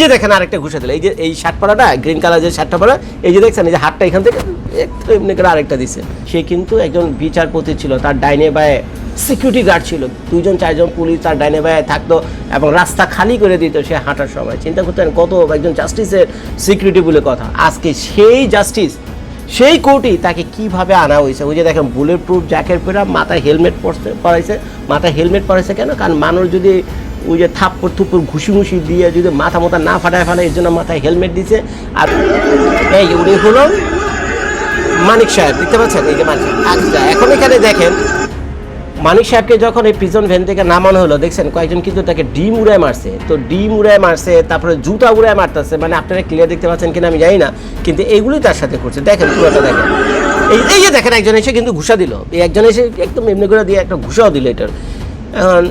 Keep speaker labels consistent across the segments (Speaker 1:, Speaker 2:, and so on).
Speaker 1: যে দেখেন আরেকটা ঘুষে দিল, এই যে এই শার্ট পরাটা গ্রিন কালার যে শার্টটা পরা, এই যে দেখছেন, এই যে হাতটা এখান থেকে এমনি করে আরেকটা দিছে। সে কিন্তু একজন বিচারপতি ছিল, তার ডাইনে বায়ে সিকিউরিটি গার্ড ছিল। দুজন চারজন পুলিশ তার ডাইনে বায়ে থাকতো এবং রাস্তা খালি করে দিত সে হাঁটার সময়। চিন্তা করতেন কত একজন জাস্টিসের সিকিউরিটি বলে কথা। আজকে সেই জাস্টিস সেই কোর্টই তাকে কীভাবে আনা হয়েছে? ওই যে দেখেন বুলেট প্রুফ জ্যাকেট পরে, মাথায় হেলমেট পরাইছে। মাথায় হেলমেট পরাইছে কেন? কারণ মানুষ যদি ওই যে থাপ্পড় থুপ্পড় ঘুষি ঘুষি দিয়ে যদি মাথা মাথা না ফাটায় ফেলে এর জন্য মাথায় হেলমেট দিছে। আর এই উনি হলো মানিক সাহেব, দেখতে পাচ্ছেন? এই যে মানিক আচ্ছা এখন এখানে দেখেন, মানিক সাহেবকে যখন এই প্রিজন ভ্যান থেকে নামানো হলো, দেখছেন? কয়েকজন কিন্তু তাকে ডিম উড়ায় মারছে। তো ডিম উড়ায় মারছে, তারপরে জুতা উড়ায় মারতেছে। মানে আপনারা ক্লিয়ার দেখতে পাচ্ছেন কিনা আমি জানি না, কিন্তু এগুলোই তার সাথে করছে। দেখেন, পুরোটা দেখেন। এই এই যে দেখেন, একজন এসে কিন্তু ঘুষা দিল। এই একজন এসে একদম এমনি করে দিয়ে একটা ঘুষাও দিল এটার। এখন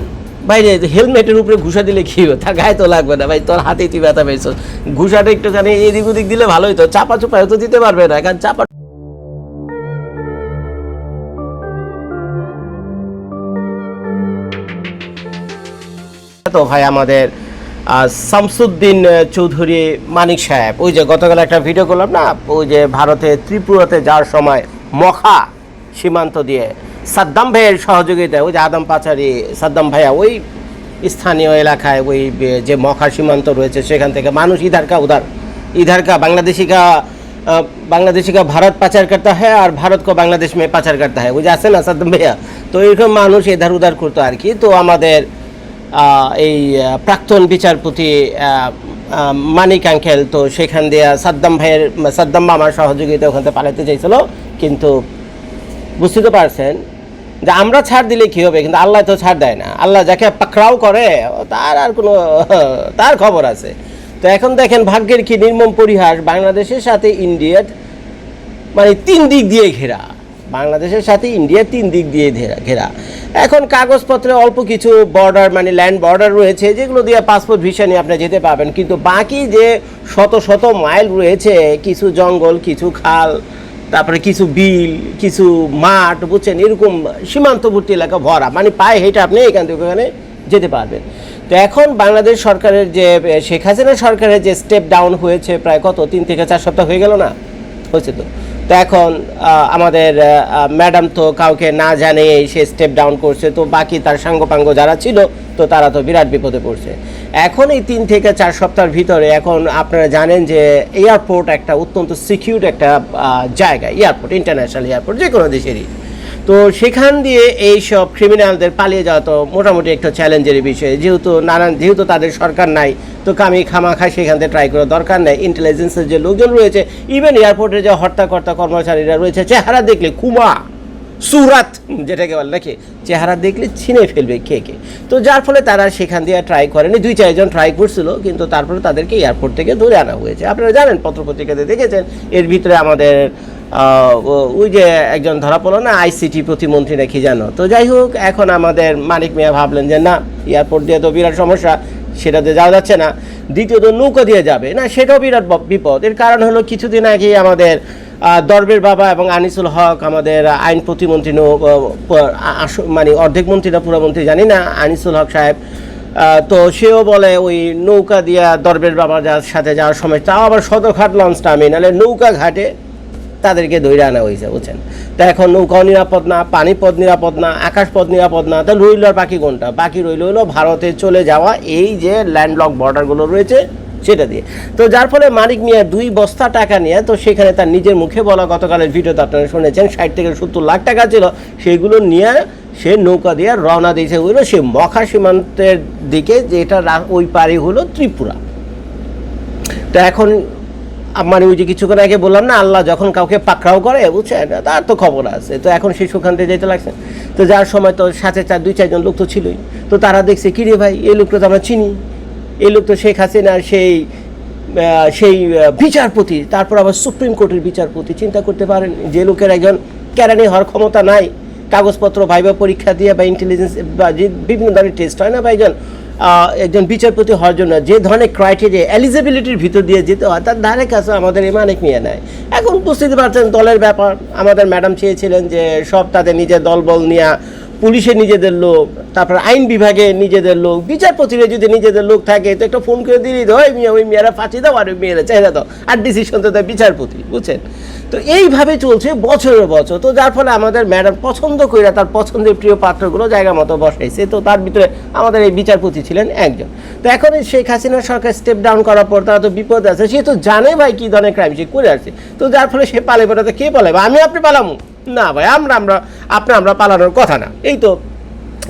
Speaker 1: বাইরে হেলমেটের উপরে ঘুষা দিলে কি তার গায়ে তো লাগবে না। ভাই, তোর হাতেই তুই ব্যথা পেয়েছ ঘুষাটা একটুখানি এদিক ওদিক দিলে ভালোই তো চাপা চুপায় তো দিতে পারবে না, কারণ চাপা তো ভাই, আমাদের শামসুদ্দিন চৌধুরী মানিক সাহেব। ওই যে গতকাল একটা ভিডিও করলাম না? ওই যে ভারতে ত্রিপুরাতে যাওয়ার সময় মখা সীমান্ত দিয়ে সাদ্দাম ভাইয়ের সহযোগিতায় ওই যে আদম পাচারি সাদ্দাম ভাইয়া ওই স্থানীয় এলাকায় ওই বে- যে মখা সীমান্ত রয়েছে সেখান থেকে মানুষ ইধার কা উধার इधर का बांग्लादेशी का अ, बांग्लादेशी का भारत पाचार करता है और भारत को বাংলাদেশ में পাচার करता है বুঝে আছে না সাদ্দাম ভাইয়া তো এরকম মানুষ এধার উধার করতো আর কি তো আমাদের আহ, এই আহ, প্রাক্তন বিচারপতি আহ, আহ, মানিক আঙ্কেল তো সেখান দিয়ে সাদ্দাম ভাইয়ের সাদ্দাম মামার সহযোগিতা ওখান থেকে পালাতে চাইছিল কিন্তু বুঝতে তো পারছেন? যে আমরা ছাড় দিলে কি হবে? কিন্তু আল্লাহ তো ছাড় দেয় না। আল্লাহ যাকে পাকড়াও করে, তার আর কোনো, তার খবর আছে। তো এখন দেখেন ভাগ্যের কি নির্মম পরিহাস। বাংলাদেশের সাথে ইন্ডিয়ার মানে তিন দিক দিয়ে ঘেরা। বাংলাদেশের সাথে ইন্ডিয়া তিন দিক দিয়ে ঘেরা এখন কাগজপত্রে অল্প কিছু বর্ডার মানে ল্যান্ড বর্ডার রয়েছে, যেগুলো দিয়ে পাসপোর্ট ভিসা নিয়ে আপনি যেতে পারবেন। কিন্তু বাকি যে শত শত মাইল রয়েছে, কিছু জঙ্গল, কিছু খাল তারপরে কিছু বিল, কিছু মাঠ, বুঝছেন? এরকম সীমান্তবর্তী এলাকা ভরা। মানে পায়ে হেঁটে আপনি এখান থেকে ওখানে যেতে পারবেন। তো এখন বাংলাদেশ সরকারের যে, শেখ হাসিনা সরকারের যে স্টেপ ডাউন হয়েছে, প্রায় কত? তিন থেকে চার সপ্তাহ হয়ে গেল না? হয়েছে তো। তো এখন আমাদের ম্যাডাম তো কাউকে না জানে সে স্টেপ ডাউন করছে, তো বাকি তার সাঙ্গপাঙ্গ যারা ছিল, তো তারা তো বিরাট বিপদে পড়ছে। এখন এই তিন থেকে চার সপ্তাহের ভিতরে এখন আপনারা জানেন যে এয়ারপোর্ট একটা অত্যন্ত সিকিউর একটা জায়গা এয়ারপোর্ট ইন্টারন্যাশনাল এয়ারপোর্ট যে কোনো দেশেরই। তো সেখান দিয়ে এই সব ক্রিমিনালদের পালিয়ে যাওয়া তো মোটামুটি একটা চ্যালেঞ্জের বিষয়। যেহেতু নানান যেহেতু তাদের সরকার নাই, তো কামি খামাখা সেখান থেকে ট্রাই করার দরকার নেই। ইন্টেলিজেন্সের যে লোকজন রয়েছে ইভেন এয়ারপোর্টের যে হর্তাকর্তা কর্মচারীরা রয়েছে, চেহারা দেখলে কুমা সুরাত, যেটাকে বলে নাকি, চেহারা দেখলে ছিনে ফেলবে কে কে। তো যার ফলে তারা সেখান দিয়ে ট্রাই করেনি। দুই চারজন ট্রাই করছিল, কিন্তু তারপরে তাদেরকে এয়ারপোর্ট থেকে ধরে আনা হয়েছে। আপনারা জানেন, পত্রপত্রিকাতে দেখেছেন, এর ভিতরে আমাদের ওই যে একজন ধরা পড়ল না আইসিটি প্রতিমন্ত্রী নাকি জানো? তো যাই হোক, এখন আমাদের মানিক মিয়া ভাবলেন যে না, এয়ারপোর্ট দিয়ে তো বিরাট সমস্যা সেটাতে যাওয়া যাচ্ছে না। দ্বিতীয়ত নৌকা দিয়ে যাবে। না, সেটাও বিরাট বিপদ। এর কারণ হলো কিছুদিন আগে আমাদের দরবের বাবা এবং আনিসুল হক, আমাদের আইন প্রতিমন্ত্রী নৌ- মানে অর্ধেক মন্ত্রী না, পুরো মন্ত্রী, জানি না, আনিসুল হক সাহেব। তো সেও বলে ওই নৌকা দিয়া দরবের বাবা যার সাথে যাওয়ার সময়, তাও আবার সদরঘাট লঞ্চ নাহলে নৌকা ঘাটে তাদেরকে ধরে আনা হয়েছে বুঝছেন? তা এখন নৌকাও নিরাপদ না, পানিপথ নিরাপদ না, আকাশপথ নিরাপদ না, তা রইল আর বাকি কোনটা? বাকি রইল হলো ভারতে চলে যাওয়া এই যে ল্যান্ডলক বর্ডারগুলো রয়েছে, সেটা দিয়ে। তো যার ফলে মানিক মিয়া দুই বস্তা টাকা নিয়ে, তো সেখানে তার নিজের মুখে বলা গতকালের ভিডিওতে আপনারা শুনেছেন, ষাট থেকে সত্তর লাখ টাকা ছিল, সেগুলো নিয়ে সে নৌকা দিয়ে রওনা দিয়েছে হলো সে মখা সীমান্তের দিকে, যেটা ওই পারে হলো ত্রিপুরা। তো এখন মানে ওই যে কিছুক্ষণ আগে বললাম না, আল্লাহ যখন কাউকে পাকড়াও করে, বুঝছেন? তার তো খবর আছে। তো এখন সে সুখান থেকে যেতে লাগছে। তো যার সময় তো সাথে চার, দুই, চারজন লোক তো ছিলই। তো তারা দেখছে কিরে ভাই, এই লোকটা তো আমরা চিনি। এই লোক তো শেখ হাসিনার সেই সেই বিচারপতি। তারপর আবার সুপ্রিম কোর্টের বিচারপতি। চিন্তা করতে পারেন, যে লোকের একজন কেরানি হওয়ার ক্ষমতা নাই। কাগজপত্র ভাইবা পরীক্ষা দিয়ে বা ইন্টেলিজেন্স বা যে বিভিন্ন ধরনের টেস্ট হয় না বা একজন বিচারপতি হওয়ার জন্য যে ধরনের ক্রাইটেরিয়া এলিজিবিলিটির ভিতর দিয়ে যেতে হয়, তার ধারে কাছে আমাদের ইমানিক মানিক নিয়ে নেয় এখন বুঝতে পারছেন দলের ব্যাপার। আমাদের ম্যাডাম চেয়েছিলেন যে সব তাদের নিজের দলবল নিয়ে পুলিশে নিজেদের লোক, তারপর আইন বিভাগে নিজেদের লোক বিচারপতিরা যদি নিজেদের লোক থাকে, তো একটা ফোন করে দিলেই তো ওই মেয়ে, ওই মেয়েরা ফাঁসি দাও, আর ওই মেয়েরা চাহিদা দাও। আর ডিসিশন তো দেয় বিচারপতি, বুঝছেন? তো এইভাবে চলছে বছরের বছর। তো যার ফলে আমাদের ম্যাডাম পছন্দ করে তার পছন্দের প্রিয় পাত্রগুলো জায়গা মতো বসাইছে। তো তার ভিতরে আমাদের এই বিচারপতি ছিলেন একজন। তো এখন শেখ হাসিনা সরকার স্টেপ ডাউন করার পর তারা তো বিপদ আছে। সে তো জানে ভাই কি ধরনের ক্রাইম সে করে আসছে। তো যার ফলে সে পালে বেড়াতে কে পালাবে আমি আপনি পালামু। না ভাই, আমরা আমরা, আপনি আমরা পালানোর কথা না। এই তো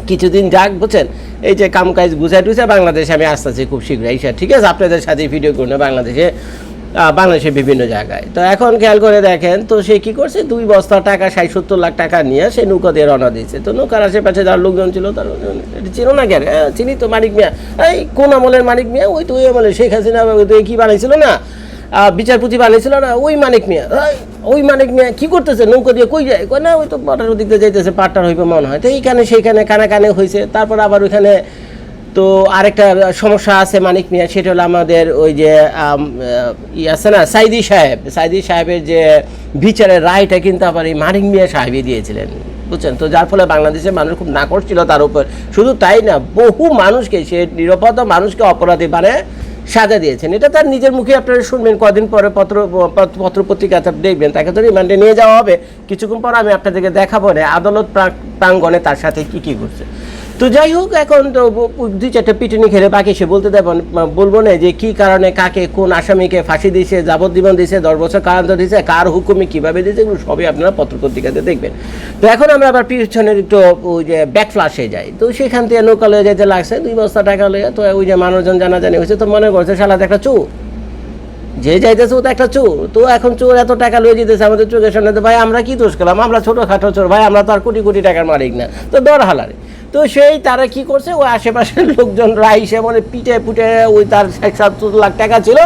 Speaker 1: কিছুদিন যাক, বুঝছেন? এই যে কাম কাজ গুছাই টুছাই বাংলাদেশে আমি আসতেছি খুব শীঘ্রই ঠিক আছে? আপনাদের সাথে ভিডিও করুন বাংলাদেশে বাংলাদেশের বিভিন্ন জায়গায়। তো এখন খেয়াল করে দেখেন, তো সে কি করছে? দুই বস্তা টাকা, ষাট সত্তর লাখ টাকা নিয়ে সে নৌকা দিয়ে রওনা দিয়েছে। তো নৌকার আশেপাশে যার লোকজন ছিল, তার ছিল না কেন হ্যাঁ চিনি তো মানিক মিয়া। এই, কোন আমলের মানিক মিয়া? ওই তো ওই আমলে শেখ হাসিনা কি বানাইছিল না? বিচারপতি বানিয়েছিল না? ওই মানিক মিয়া। ওই মানিক মিয়া কি করতেছে? নৌকা দিয়ে কই যায়? কই না, ওই তো পাটার ওদিক দিয়ে যাইতেছে পাটটার হইবে মনে হয়। তো এইখানে সেইখানে কানে কানে হয়েছে তারপর আবার ওইখানে তো আরেকটা সমস্যা আছে মানিক মিয়া সেটা হলো আমাদের ওই যে ই আছে না, সাইদি সাহেব। সাইদি সাহেবের যে বিচারের রায়টা কিন্তু আবার এই মানিক মিয়া সাহেবই দিয়েছিলেন, বুঝছেন? তো যার ফলে বাংলাদেশের মানুষ খুব নাকড় ছিল তার উপর। শুধু তাই না, বহু মানুষকে, সে নিরাপদ মানুষকে অপরাধী মানে সাজা দিয়েছেন। এটা তার নিজের মুখে আপনারা শুনবেন। কদিন পরে পত্র পত্রপত্রিকা দেখবেন। তাকে তো রিমান্ডে নিয়ে যাওয়া হবে। কিছুক্ষণ পর আমি আপনাদেরকে দেখাবো না, আদালত প্রাঙ্গণে তার সাথে কি কি করছে তো যাই হোক, এখন তো দুই চারটে পিটুনি খেলে বাকি সে বলতে দেব বলব না যে কি কারণে কাকে কোন আসামিকে ফাঁসি দিয়েছে, যাবজ্জীবন দিয়েছে, দশ বছর কারান্ত দিয়েছে, কার হুকুমে কীভাবে দিয়েছে, এগুলো সবই আপনারা পত্রপত্রিকাতে দেখবেন। তো এখন আমরা আবার পিছনের একটু ওই যে ব্যাক ফ্লাশে যাই। তো সেখান থেকে নৌকা লয়ে যেতে লাগছে, দুই বস্তা টাকা লয়ে, তো ওই যে মানুষজন জানাজানি হয়েছে, তো মনে করছে সালাদ একটা চোর। যে যাইতেছে ও তো একটা চোর, তো এখন চোর এত টাকা লয়ে যেতেছে আমাদের চোখের সামনে, তো ভাই আমরা কি দোষ করলাম? আমরা ছোটোখাটো চোর, ভাই আমরা তো আর কোটি কোটি টাকার মালিক না, তো দর হালারে। তো সেই তারা কি করছে? ওই আশেপাশের লোকজন রাইসে মানে পিটে পুটে ওই তার ষাট সত্তর লাখ টাকা ছিল,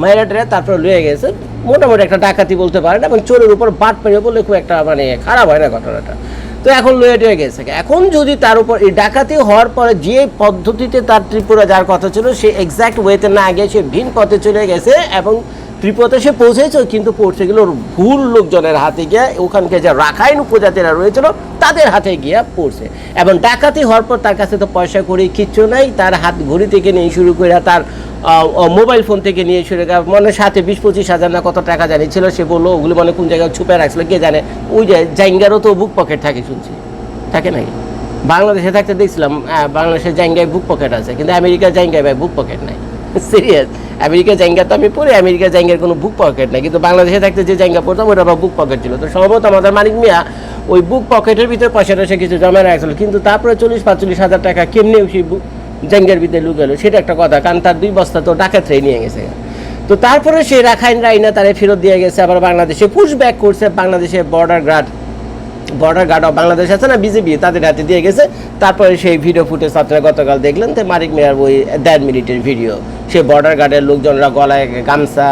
Speaker 1: মাইরা টেরা তারপরে লয়ে গেছে। মোটামুটি একটা ডাকাতি বলতে পারেন, এবং চোরের উপর বাট পেরে বলে খুব একটা মানে খারাপ হয় না ঘটনাটা। তো এখন লয়ে টয়ে গেছে। এখন যদি তার উপর এই ডাকাতি হওয়ার পরে যে পদ্ধতিতে তার ত্রিপুরা যার কথা ছিল, সে এক্স্যাক্ট ওয়েতে না গিয়ে সে ভিন পথে চলে গেছে, এবং ত্রিপুরাতে সে পৌঁছেছে, কিন্তু পৌঁছে গেল ওর ভুল লোকজনের হাতে গিয়ে ওখানকে যে রাখাইন উপজাতিরা রয়েছিল, তাদের হাতে গিয়ে পড়ছে। এবং ডাকাতি হওয়ার পর তার কাছে তো পয়সা করি কিচ্ছু নাই, তার হাত ঘড়ি থেকে নিয়ে শুরু করে তার মোবাইল ফোন থেকে নিয়ে শুরু করে, মনে সাথে বিশ পঁচিশ হাজার না কত টাকা জানিয়েছিল সে বলল, ওগুলো মানে কোন জায়গায় ছুপে রাখছিল, কে জানে? ওই যে জাইঙ্গারও তো বুক পকেট থাকে শুনছি। থাকে নাকি? বাংলাদেশে থাকতে দেখছিলাম বাংলাদেশের জায়গায় বুক পকেট আছে, কিন্তু আমেরিকার জায়গায় ভাই বুক পকেট নাই। সিরিয়াস আমেরিকা জায়গা তো আমি পড়ি আমেরিকা জায়গার কোনো বুক পকেট নাই। কিন্তু বাংলাদেশে থাকতে যে জায়গা পড়তাম, ওটা আবার বুক পকেট ছিল। তো সম্ভবত আমাদের মানিক মিয়া ওই বুক পকেটের ভিতরে পয়সা টয়সা কিছু জমা রাখছিল। কিন্তু তারপরে চল্লিশ, পাঁচচল্লিশ হাজার টাকা কেমনি সেই বুক জায়গার ভিতরে লুকালো সেটা একটা কথা। কারণ তার দুই বস্তা তো ডাকাতরে নিয়ে গেছে। তো তারপরে সে রাখাইন রাইনা তারে ফেরত দিয়ে গেছে, আবার বাংলাদেশে পুশ ব্যাক করছে বাংলাদেশের border guard border guard of Bangladesh আছে না বিজেপি তাদের হাতে দিয়ে গেছে। তারপরে সেই ভিডিও ফুটেজ আপনারা গতকাল দেখলেন তো মারিক মেয়ার ওই দেড় মিনিটের ভিডিও সে বর্ডার গার্ডের লোকজনরা গলায় গামছা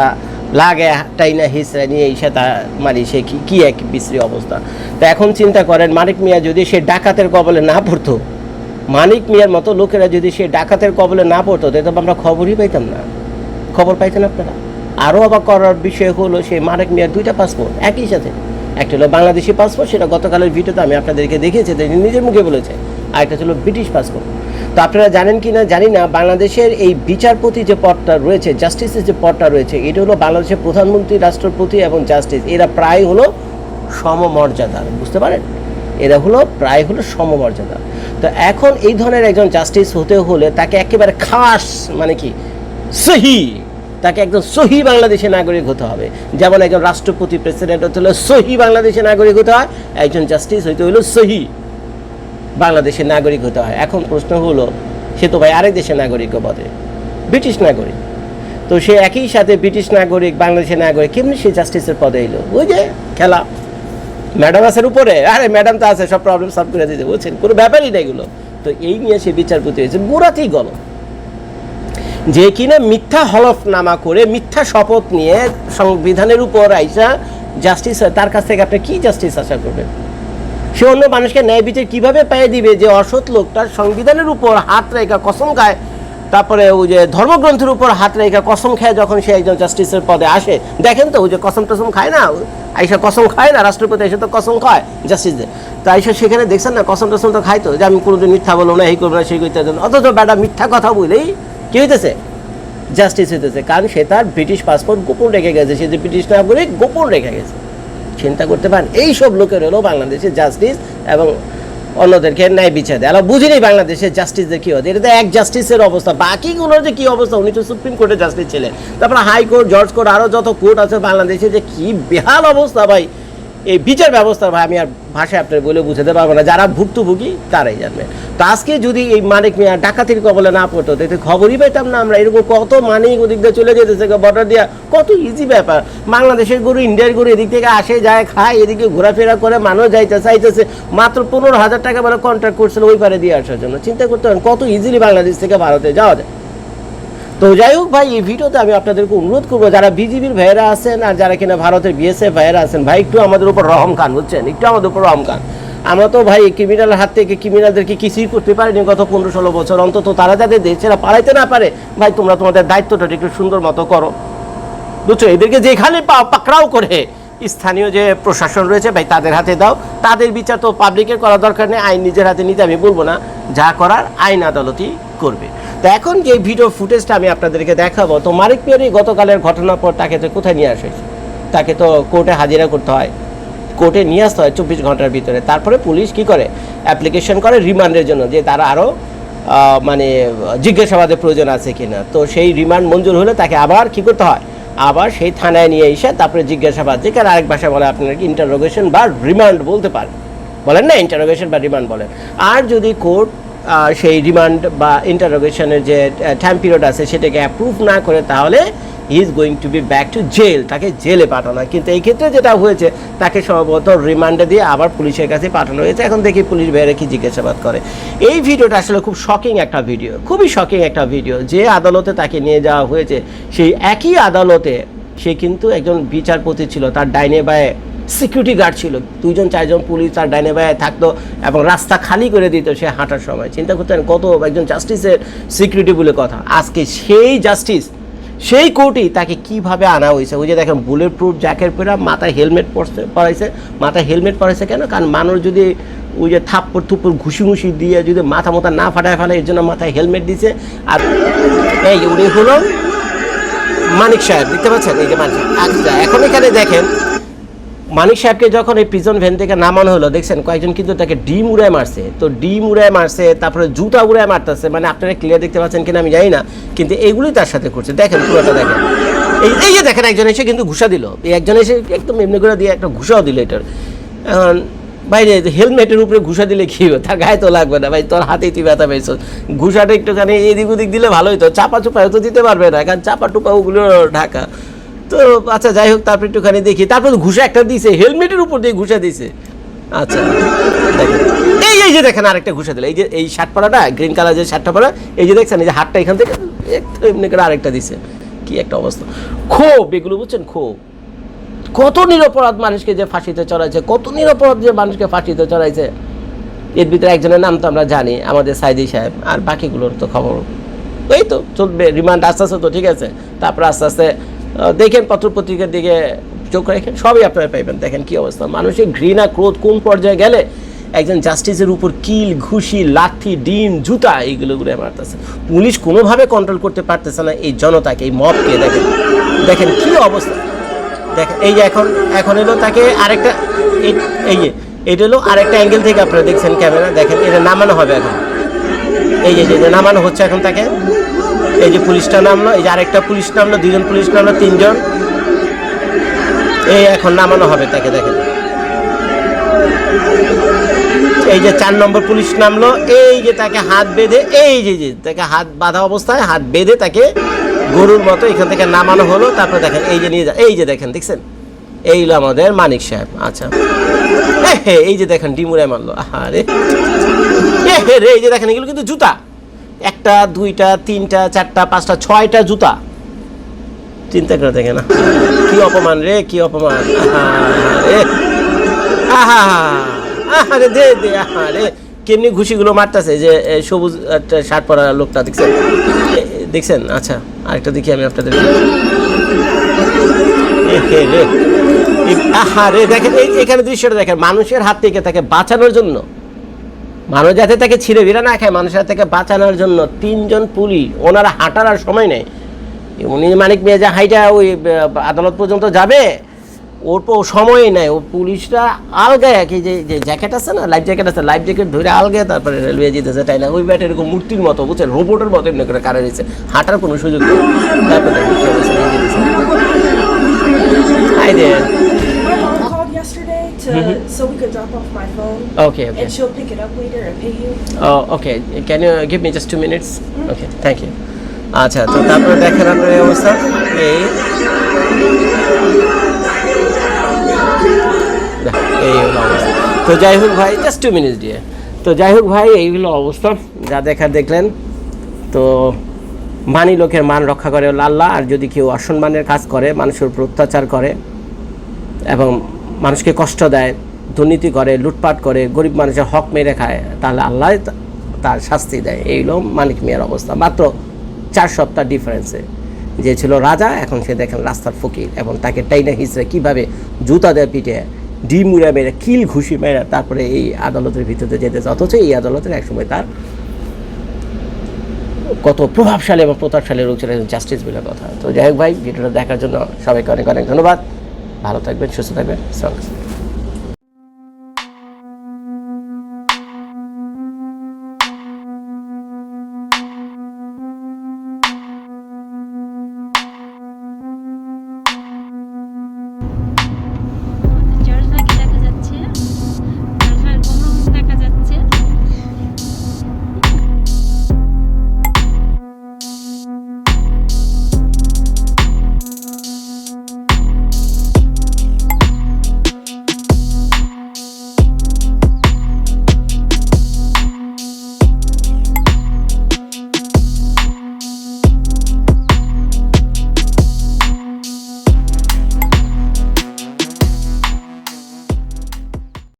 Speaker 1: লাগে টাইনা হিসরা নিয়ে এসে তা মারি, সে কি কি এক বিশ্রী অবস্থা। তো এখন চিন্তা করেন মানিক মিয়া যদি সে ডাকাতের কবলে না পড়তো, মানিক মিয়ার মতো লোকেরা যদি সে ডাকাতের কবলে না পড়তো তো আমরা খবরই পাইতাম না। খবর পাইতেন আপনারা। আরও অবাক করার বিষয় হলো, সে মানিক মিয়ার দুইটা পাসপোর্ট একই সাথে। একটা হলো বাংলাদেশি পাসপোর্ট সেটা গতকালের ভিডিওতে আমি আপনাদেরকে দেখিয়েছি তিনি নিজের মুখে বলেছে। আর একটা ছিল ব্রিটিশ পাসপোর্ট তো আপনারা জানেন কি না জানি না, বাংলাদেশের এই বিচারপতি যে পদটা রয়েছে জাস্টিসের যে পদটা রয়েছে, এটা হলো বাংলাদেশের প্রধানমন্ত্রী, রাষ্ট্রপতি এবং জাস্টিস এরা প্রায় হলো সমমর্যাদার, বুঝতে পারেন? এরা হলো, প্রায় হলো সমমর্যাদা। তো এখন এই ধরনের একজন জাস্টিস হতে হলে তাকে একেবারে খাস মানে কি, সহি তাকে একজন সহি বাংলাদেশের নাগরিক হতে হবে। যেমন একজন রাষ্ট্রপতি প্রেসিডেন্ট হতে হলে সহি বাংলাদেশের নাগরিক হতে হয়, একজন জাস্টিস হইতে হলো সহি বাংলাদেশের নাগরিক হতে হয়। এখন প্রশ্ন হলো, সে তো ভাই আরেক দেশের নাগরিক বটে, ব্রিটিশ নাগরিক। তো সে একই সাথে ব্রিটিশ নাগরিক বাংলাদেশের নাগরিক, কেমনি সে জাস্টিসের পদে এলো? ওই যে খেলা। ম্যাডাম আছে উপরে, আরে ম্যাডাম তো আছে, সব প্রবলেম সলভ করে দিতে বুঝছেন? কোনো ব্যাপারই নেই এগুলো। তো এই নিয়ে সে বিচারপতি হয়েছে গোড়াতেই গল যে কিনা মিথ্যা হলফনামা করে মিথ্যা শপথ নিয়ে সংবিধানের উপর আইসা জাস্টিস তার কাছ থেকে আপনি কি জাস্টিস আশা করবেন? সে অন্য মানুষকে ন্যায় বিচার কীভাবে পেয়ে দিবে যে অসৎ লোকটার সংবিধানের উপর হাত রেখা কসম খায়, তারপরে ওই যে ধর্মগ্রন্থের উপর হাত রেখে কসম খায় যখন সে একজন জাস্টিসের পদে আসে। দেখেন তো, ওই যে কসম টসম খায় না? আইসা কসম খায় না, রাষ্ট্রপতি এসে তো কসম খায় জাস্টিসদের তো আইসা সেখানে দেখছেন না, কসম টসম তো খায় তো? যে আমি কোনোদিন মিথ্যা বলব না, এই করব না, সেই করতে অথচ বেটা মিথ্যা কথা বলেই কি হইতেছে? জাস্টিস হইতেছে, কারণ সে তার ব্রিটিশ পাসপোর্ট গোপন রেখে গেছে, সে যে ব্রিটিশ নাগরিক গোপন রেখে গেছে। চিন্তা করতে পারেন, এই সব লোকের হলো বাংলাদেশের জাস্টিস এবং অন্যদেরকে ন্যায় বিচার দেয়। আমরা বুঝিনি বাংলাদেশের জাস্টিসদের কী হতে এটা এক জাস্টিসের অবস্থা। বাকিগুলোর যে কী অবস্থা, উনি তো সুপ্রিম কোর্টে জাস্টিস ছিলেন। তারপরে হাইকোর্ট জর্জ কোর্ট আরও যত কোর্ট আছে বাংলাদেশে, যে কী বেহাল অবস্থা ভাই। এই বিচার ব্যবস্থা ভাই, আমি আর ভাষায় আপনার বলে বুঝাতে পারব না, যারা ভুক্তভোগী, তারাই জানবে। তো আজকে যদি এই মানিক মিয়া ডাকাতির কবলে না পড়তো তাতে খবরই পেতাম না আমরা। এরকম কত মানিক ওদিক দিয়ে চলে যেতেছে বর্ডার দিয়া, কত ইজি ব্যাপার। বাংলাদেশের গরু ইন্ডিয়ার গরু এদিক থেকে আসে, যায়, খায়, এদিকে ঘোরাফেরা করে, মানুষ যাইতে চাইতেছে মাত্র পনেরো হাজার টাকা বলে কন্ট্রাক্ট করছিল ওই পারে দিয়ে আসার জন্য। চিন্তা করতে পারেন কত ইজিলি বাংলাদেশ থেকে ভারতে যাওয়া যায়। তো যাই হোক ভাই, এই ভিডিওতে আমি আপনাদেরকে অনুরোধ করব, যারা বিজিবির ভাইয়েরা আছেন আর যারা কিনা ভারতের বিএসএফ ভাইয়েরা আছেন, ভাই, একটু আমাদের উপর রহম খান, বুঝছেন? একটু আমাদের উপর রহম খান। আমরা তো ভাই ক্রিমিনাল হাত থেকে ক্রিমিনালদেরকে কিছুই করতে পারিনি গত পনেরো ষোলো বছর। অন্তত তারা যাদের দেশেরা পালাইতে না পারে, ভাই, তোমরা তোমাদের দায়িত্বটা একটু সুন্দর মতো করো। বুঝছ? এদেরকে যেখানে পাকড়াও করে, স্থানীয় যে প্রশাসন রয়েছে, ভাই, তাদের হাতে দাও। তাদের বিচার তো পাবলিকের করা দরকার নেই, আইন নিজের হাতে নিতে আমি বলব না। যা করার আইন আদালতই করবে। তো এখন যে ভিডিও ফুটেজটা আমি আপনাদেরকে দেখাবো, তো মারিক পিয়ারি গতকালের ঘটনার পর তাকে তো কোথায় নিয়ে আসে? তাকে তো কোর্টে হাজিরা করতে হয়। কোর্টে নিয়ে আসতে হয় চব্বিশ ঘণ্টার ভিতরে। তারপরে পুলিশ কি করে? অ্যাপ্লিকেশন করে রিমান্ডের জন্য যে তারা আরও মানে জিজ্ঞাসাবাদের প্রয়োজন আছে কিনা। তো সেই রিমান্ড মঞ্জুর হলে তাকে আবার কি করতে হয়? আবার সেই থানায় নিয়ে এসে তারপরে জিজ্ঞাসাবাদ যেখানে আরেক ভাষা বলে আপনার কি ইন্টারোগেশন বা রিমান্ড বলতে পারেন বলেন না ইন্টারোগেশন বা রিমান্ড বলেন। আর যদি কোর্ট সেই রিমান্ড বা ইন্টারোগেশনের যে টাইম পিরিয়ড আছে সেটাকে অ্যাপ্রুভ না করে তাহলে he is going to be back to jail তাকে জেলে পাঠানো। কিন্তু এই ক্ষেত্রে যেটা হয়েছে, তাকে সম্ভবত রিমান্ডে দিয়ে আবার পুলিশের কাছে পাঠানো হয়েছে। এখন দেখি পুলিশ বেড়ে কি জিজ্ঞাসাবাদ করে। এই ভিডিওটা আসলে খুব শকিং একটা ভিডিও খুবই শকিং একটা ভিডিও যে আদালতে তাকে নিয়ে যাওয়া হয়েছে, সেই একই আদালতে সে কিন্তু একজন বিচারপতি ছিল, তার ডাইনে বায়ে সিকিউরিটি গার্ড ছিল। দুইজন, চারজন পুলিশ তার ডাইনে বায়ে থাকতো এবং রাস্তা খালি করে দিত সে হাঁটার সময়। চিন্তা করতেন কত একজন জাস্টিসের সিকিউরিটি বলে কথা। আজকে সেই জাস্টিস সেই কোর্টই তাকে কীভাবে আনা হয়েছে? ওই যে দেখেন বুলেট প্রুফ জ্যাকেট পরে মাথায় হেলমেট পরছে, পরাইছে। মাথায় হেলমেট পরাইছে কেন? কারণ মানুষ যদি ওই যে থাপ্পড় থুপ্পড় ঘুষি ঘুষি দিয়ে যদি মাথা মাথা না ফাটায় ফেলে, এর জন্য মাথায় হেলমেট দিছে। আর এই উনি হলো মানিক সাহেব, দেখতে পাচ্ছেন? এই যে মানিক। আচ্ছা এখন এখানে দেখেন মানিক সাহেবকে যখন এই প্রিজন ভ্যান থেকে নামানো হলো, দেখছেন কয়েকজন কিন্তু তাকে ডিম উড়ায় মারছে। তো ডিম উড়ায় মারছে, তারপরে জুতা উড়ায় মারতেছে মানে আপনারা ক্লিয়ার দেখতে পাচ্ছেন কিনা আমি জানি না, কিন্তু এগুলোই তার সাথে করছে। দেখেন পুরোটা দেখেন। এই এই যে দেখেন, একজন এসে কিন্তু ঘুষা দিল। এই একজন এসে একদম এমনি করে দিয়ে একটা ঘুষাও দিল এটার। এখন বাইরে হেলমেটের উপরে ঘুষা দিলে কি হবে? তার গায়ে তো লাগবে না, ভাই, তোর হাতেই তুই ব্যথা পেয়েছ। ঘুষাটা একটুখানি এদিক ওদিক দিলে ভালোই তো চাপা চুপা তো দিতে পারবে না, কারণ চাপা টুপা ওগুলো ঢাকা। তো আচ্ছা যাই হোক, তারপর একটুখানি দেখি। তারপর ঘুষা একটা দিয়েছে হেলমেটের উপর দিয়ে ঘুষা দিয়েছে আচ্ছা এই এই যে দেখেন, আরেকটা ঘুষা দিল। এই যে, এই শার্ট পরাটা, গ্রিন কালার যে শার্টটা পরা, এই যে দেখছেন, এই যে হাতটা এখান থেকে এমনি করে আরেকটা দিছে। কি একটা অবস্থা। ক্ষোভ, এগুলো বুঝছেন, ক্ষোভ। কত নিরপরাধ মানুষকে যে ফাঁসিতে চড়াইছে, কত নিরপরাধ যে মানুষকে ফাঁসিতে চড়াইছে। এর ভিতরে একজনের নাম তো আমরা জানি, আমাদের সাইদি সাহেব, আর বাকিগুলোর তো খবর। এই তো, চলবে রিমান্ড আস্তে আস্তে তো, ঠিক আছে। তারপর আস্তে আস্তে দেখেন পত্রপত্রিকার দিকে চোখ রেখেন সবই আপনারা পাইবেন। দেখেন কি অবস্থা। মানুষের ঘৃণা, ক্রোধ কোন পর্যায়ে গেলে একজন জাস্টিসের উপর কিল, ঘুষি, লাঠি, ডিম, জুতা এইগুলো ঘুরে মারতেছে। পুলিশ কোনোভাবে কন্ট্রোল করতে পারতেছে না এই জনতাকে, এই মবকে দেখেন দেখেন কি অবস্থা। দেখেন, এই যে এখন এখন এলো তাকে আরেকটা, এই- যে, এটা হলো আরেকটা অ্যাঙ্গেল থেকে আপনারা দেখছেন ক্যামেরা দেখেন, এটা নামানো হবে এখন। এই যে, নামানো হচ্ছে এখন তাকে। এই যে পুলিশটা নামলো, এই যে আরেকটা পুলিশ নামলো দুজন পুলিশ নামলো, তিনজন। এই এখন নামানো হবে তাকে, দেখেন। এই যে চার নম্বর পুলিশ নামলো, এই যে তাকে হাত বেঁধে, এই যে যে, তাকে হাত বাঁধা অবস্থায় হাত বেঁধে তাকে গরুর মতো এখান থেকে নামানো হলো। তারপর দেখেন, এই যে নিয়ে এই যে দেখেন, দেখছেন? এই হলো আমাদের মানিক সাহেব। আচ্ছা। এই যে দেখেন, ডিমুরায় মারলো। আরে রে, এই যে দেখেন, এগুলো কিন্তু জুতা। একটা, দুইটা, তিনটা, চারটা, পাঁচটা, ছয়টা জুতা। চিন্তা করে দেখে না। কি অপমান রে, কি অপমান। আহা রে। আহা আহারে দে দে আহারে কেমনি ঘুষিগুলো মারতেছে যে সবুজ একটা শার্ট পরা লোকটা, দেখছেন? দেখছেন? আচ্ছা আরেকটা দেখি আমি আপনাদের। রে। আহা রে, দেখেন, এই, এখানে দৃশ্যটা দেখেন। মানুষের হাত থেকে তাকে বাঁচানোর জন্য মানুষ যাতে তাকে ছিঁড়ে বিরা না খায়, মানুষের থেকে বাঁচানোর জন্য তিনজন পুলিশ। ওনারা হাঁটার আর সময় নেই। উনি মানিক যা হাইটা ওই আদালত পর্যন্ত যাবে, ওর তো সময়ই নাই। ও পুলিশরা আলগায় কি যে জ্যাকেট আছে না, লাইফ জ্যাকেট আছে, লাইফ জ্যাকেট ধরে আলগায় তারপরে রেলওয়ে যেতেছে, তাই না? ওই ব্যাট এরকম মূর্তির মতো, বুঝছেন? রোবটের মতো এমনি করে কারে দিচ্ছে হাঁটার কোনো সুযোগ নেই। তারপরে
Speaker 2: yesterday to mm-hmm. so we could drop off my phone.
Speaker 1: Okay, okay.
Speaker 2: And she'll pick it up later and pay you.
Speaker 1: Oh, okay. Can you give me just two minutes? Mm-hmm. Okay, thank you. আচ্ছা তো তারপরে দেখেন আপনার এই অবস্থা এই এই হলো অবস্থা তো যাই হোক ভাই জাস্ট টু মিনিটস দিয়ে তো যাই হোক ভাই এই হলো অবস্থা যা দেখার দেখলেন তো মানি লোকের মান রক্ষা করে হলো আল্লাহ আর যদি কেউ অসম্মানের কাজ করে মানুষের উপর অত্যাচার করে এবং মানুষকে কষ্ট দেয়, দুর্নীতি করে, লুটপাট করে, গরিব মানুষের হক মেরে খায়, তাহলে আল্লাহ তার শাস্তি দেয়। এই হলো মানিক মিয়ার অবস্থা। মাত্র চার সপ্তাহ ডিফারেন্সে যে ছিল রাজা, এখন সে দেখেন রাস্তার ফকির এবং তাকে টাইনা হিসেবে কীভাবে জুতা দেয় পিঠে ডি মুড়া মেরে, কিল ঘুষি মেরে তারপরে এই আদালতের ভিতরে যেতে অথচ এই আদালতের একসময় তার কত প্রভাবশালী এবং প্রতাপশালী লোক জাস্টিস বলে কথা। তো যাই হোক ভাই, ভিডিওটা দেখার জন্য সবাইকে অনেক অনেক ধন্যবাদ। ভালো থাকবেন সুস্থ থাকবেন। সঙ্গে